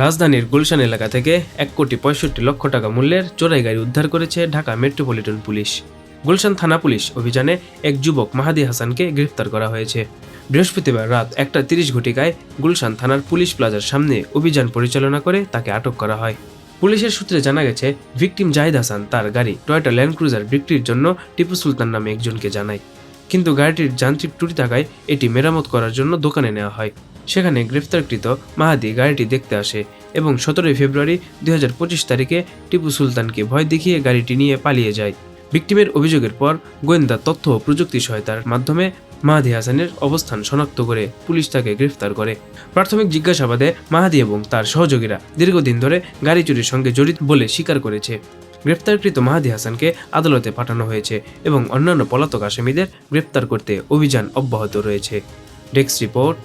রাজধানীর গুলশান এলাকা থেকে এক কোটি পঁয়ষট্টি লক্ষ টাকা মূল্যের চোরাই গাড়ি উদ্ধার করেছে ঢাকা মেট্রোপলিটন পুলিশ। গুলশান থানা পুলিশ অভিযানে এক যুবক মাহাদি হাসানকে গ্রেফতার করা হয়েছে। বৃহস্পতিবার রাত একটা তিরিশ ঘটিকায় গুলশান থানার পুলিশ প্লাজার সামনে অভিযান পরিচালনা করে তাকে আটক করা হয়। পুলিশের সূত্রে জানা গেছে, ভিকটিম জাহিদ হাসান তার গাড়ি টয়োটা ল্যান্ড ক্রুজার বিক্রির জন্য টিপু সুলতান নামে একজনকে জানায়। কিন্তু গাড়িটির যান্ত্রিক ত্রুটি থাকায় এটি মেরামত করার জন্য দোকানে নেওয়া হয়। সেখানে গ্রেফতারকৃত মাহাদি গাড়িটি দেখতে আসে এবং সতেরোই ফেব্রুয়ারি দুই হাজার পঁচিশ তারিখে টিপু সুলতানকে ভয় দেখিয়ে গাড়িটি নিয়ে পালিয়ে যায়। ভিকটিমের অভিযোগের পর গোয়েন্দা তথ্য ও প্রযুক্তি সহায়তার মাধ্যমে মাহাদি হাসানের অবস্থান শনাক্ত করে পুলিশ তাকে গ্রেফতার করে। প্রাথমিক জিজ্ঞাসাবাদে মাহাদি এবং তার সহযোগীরা দীর্ঘদিন ধরে গাড়ি চুরির সঙ্গে জড়িত বলে স্বীকার করেছে। গ্রেপ্তারকৃত মাহাদি হাসানকে আদালতে পাঠানো হয়েছে এবং অন্যান্য পলাতক আসামিদের গ্রেপ্তার করতে অভিযান অব্যাহত রয়েছে। Desk report